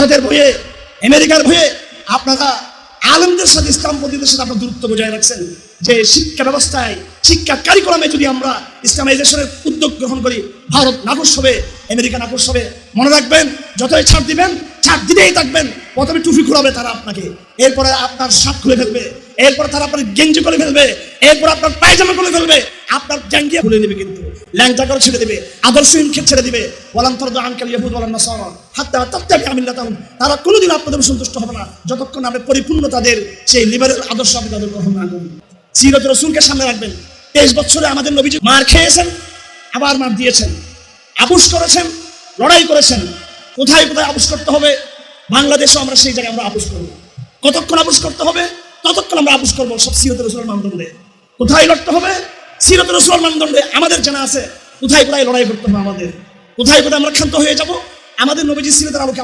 ভারতের ভয়ে, আমেরিকার ভয়ে আপনারা আলমদের সাথে ইসলামপন্থীদের সাথে আপনার দূরত্ব বজায় রাখছেন যে শিক্ষা ব্যবস্থায়, শিক্ষা কারিকুলামে যদি আমরা ইসলামাইজেশনের উদ্যোগ গ্রহণ করি, ভারত নাকশ হবে, আমেরিকা নাকশ হবে। মনে রাখবেন, যতই ছাড় দিবেন, ছাড় দিতেই থাকবেন, প্রথমে টুপি খুলাবে তারা আপনাকে। এরপরে আপনার শার্ট খুলে ফেলবে, এরপরে তারা আপনার গেঞ্জি করে ফেলবে, এরপর আপনার পায়জামা খুলে ফেলবে। আপনার জ্যাঙ্গিয়া খুলে দেবে কিন্তু ল্যাংটা করে ছেড়ে দেবে আদর্শহীন খেত ছেড়ে দিবে। ওয়ালান্তর আনকাল ইয়াহুদ ওয়ালান নাসারা। হাত্তা তাত্তাবি আমিল্লাতাহুম। তারা কোনোদিন আপনাদের সন্তুষ্ট হবে না। যতক্ষণ আপনি পরিপূর্ণ তাদের সেই লিবারেল আদর্শ আপনি তাদের গ্রহণ না করবেন সিরত রসুলকে সামনে রাখবেন। তেইশ বছরে আমাদের নবীজি মার খেয়েছেন, আবার মার দিয়েছেন। আপুস করেছেন, লড়াই করেছেন। কোথায় কোথায় আপুস করতে হবে? বাংলাদেশও আমরা সেই জায়গায় আমরা আপুস করব। কতক্ষণ আপুস করতে হবে? ততক্ষণ আমরা আপুস করব সব সিরত রসুলের মানদণ্ডে কোথায় লড়তে হবে? সিরত রসুল মানদণ্ডে আমাদের জানা আছে, কোথায় কোথায় লড়াই করতে হবে আমাদের? কোথায় কোথায় আমরা ক্ষান্ত হয়ে যাব? আমাদের নবীজি সিরতের আলোকে